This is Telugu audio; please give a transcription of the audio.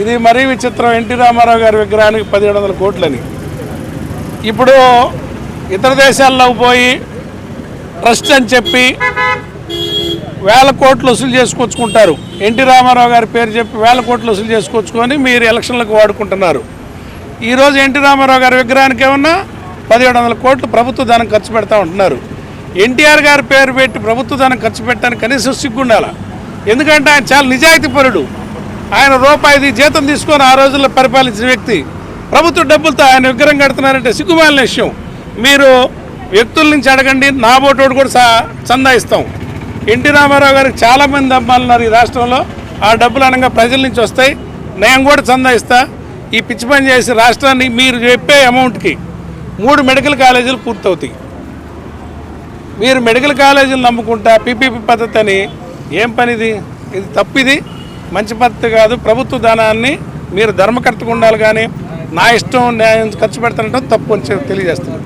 ఇది మరీ విచిత్రం. ఎన్టీ రామారావు గారి విగ్రహానికి పదిహేడు వందల కోట్లని. ఇప్పుడు ఇతర దేశాల్లో పోయి ట్రస్ట్ అని చెప్పి వేల కోట్లు వసూలు చేసుకొచ్చుకుంటారు. ఎన్టీ రామారావు గారి పేరు చెప్పి వేల కోట్లు వసూలు చేసుకొచ్చుకొని మీరు ఎలక్షన్లకు వాడుకుంటున్నారు. ఈరోజు ఎన్టీ రామారావు గారి విగ్రహానికి ఏమన్నా పదిహేడు వందల కోట్లు ప్రభుత్వ ధనం ఖర్చు పెడతా ఉంటున్నారు. ఎన్టీఆర్ గారి పేరు పెట్టి ప్రభుత్వ ధనం ఖర్చు పెట్టడానికి కనీసం సిగ్గుండాల? ఎందుకంటే ఆయన చాలా నిజాయితీ పరుడు ఆయన రూపాయిది జీతం తీసుకొని ఆ రోజుల్లో పరిపాలించిన వ్యక్తి. ప్రభుత్వ డబ్బులతో ఆయన విగ్రహం కడుతున్నారంటే సిగ్గుమాలిన విషయం. మీరు వ్యక్తుల నుంచి అడగండి నా బోటోడు కూడా చందా ఇస్తాం ఎన్టీ రామారావు గారికి చాలామంది అమ్మాలన్నారు ఈ రాష్ట్రంలో. ఆ డబ్బులు అనగా ప్రజల నుంచి వస్తాయి. నేను కూడా చందా ఇస్తా ఈ పిచ్చి పని చేసి రాష్ట్రాన్ని మీరు చెప్పే అమౌంట్కి మూడు మెడికల్ కాలేజీలు పూర్తవుతాయి. మీరు మెడికల్ కాలేజీలు నమ్ముకుంటా పీపీపీ పద్ధతి అని ఏం పనిది? ఇది తప్పిది. మంచి పద్ధతి కాదు. ప్రభుత్వ ధనాన్ని మీరు ధర్మకర్తగా ఉండాలి కానీ నా ఇష్టం నేను ఖర్చు పెడతానంటే తప్పు అని తెలియజేస్తున్నాను